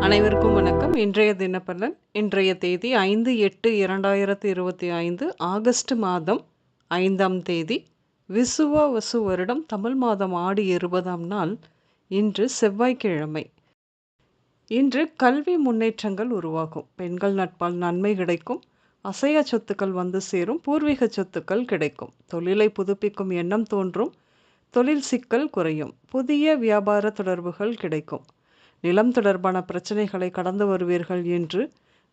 அனைவருக்கும் வணக்கம். இன்றைய தினப்பலன் இன்றைய தேதி ஐந்து எட்டு இரண்டாயிரத்தி இருபத்தி ஐந்து ஆகஸ்ட் மாதம் ஐந்தாம் தேதி விசுவ வசு வருடம் தமிழ் மாதம் ஆடி இருபதாம் நாள் இன்று செவ்வாய்க்கிழமை. இன்று கல்வி முன்னேற்றங்கள் உருவாகும். பெண்கள் நட்பால் நன்மை கிடைக்கும். அசையா சொத்துக்கள் வந்து சேரும். பூர்வீக சொத்துக்கள் கிடைக்கும். தொழிலை புதுப்பிக்கும் எண்ணம் தோன்றும். தொழில் சிக்கல் குறையும். புதிய வியாபார தொடர்புகள் கிடைக்கும். நிலம் தொடர்பான பிரச்சனைகளை கடந்து வருவீர்கள் என்று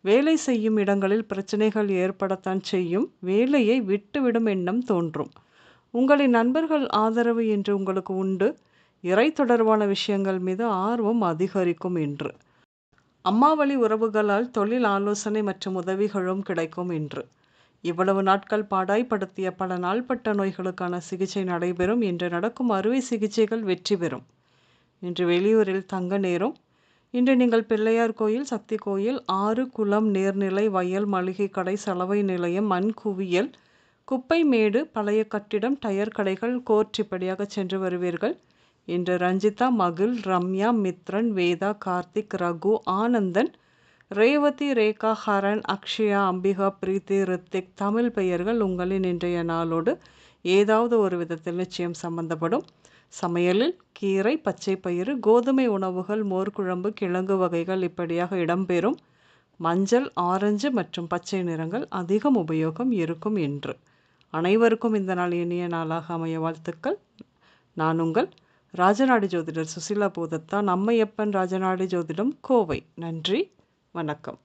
வேலை செய்யும் இடங்களில் பிரச்சனைகள் ஏற்படத்தான் செய்யும் வேலையை விட்டுவிடும் எண்ணம் தோன்றும். உங்களின் நண்பர்கள் ஆதரவு என்று உங்களுக்கு உண்டு இறை தொடர்பான விஷயங்கள் மீது ஆர்வம் அதிகரிக்கும் என்று. அம்மாவளி உறவுகளால் தொழில் ஆலோசனை மற்றும் உதவிகளும் கிடைக்கும் என்று. இவ்வளவு நாட்கள் பாடாய்படுத்திய பல நாள்பட்ட நோய்களுக்கான சிகிச்சை நடைபெறும் என்று நடக்கும் அறுவை சிகிச்சைகள் வெற்றி பெறும். இன்று வெளியூரில் தங்க நேரும். இன்று நீங்கள் பிள்ளையார் கோயில் சக்தி கோயில் ஆறு குளம் நேர்நிலை வயல் மளிகை கடை சலவை நிலையம் மண் குவியல் குப்பை மேடு பழைய கட்டிடம் டயர் கடைகள் கோர்ட் இப்படியாக சென்று வருவீர்கள். இன்று ரஞ்சிதா மகிழ் ரம்யா மித்ரன் வேதா கார்த்திக் ரகு ஆனந்தன் ரேவதி ரேகா ஹரன் அக்ஷயா அம்பிகா பிரீத்தி ரித்திக் தமிழ் பெயர்கள் உங்களின் இன்றைய நாளோடு ஏதாவது ஒரு விதத்தில் நிச்சயம் சம்பந்தப்படும். சமையலில் கீரை பச்சை பயிறு கோதுமை உணவுகள் மோர்குழம்பு கிழங்கு வகைகள் இப்படியாக இடம்பெறும். மஞ்சள் ஆரஞ்சு மற்றும் பச்சை நிறங்கள் அதிகம் உபயோகம் இருக்கும் என்று. அனைவருக்கும் இந்த நாள் இனிய நாளாக அமைய வாழ்த்துக்கள். நான் உங்கள் ராஜநாடி ஜோதிடர் சுசிலா பூதத்தா. நம்மையப்பன் ராஜநாடி ஜோதிடம் கோவை. நன்றி. வணக்கம்.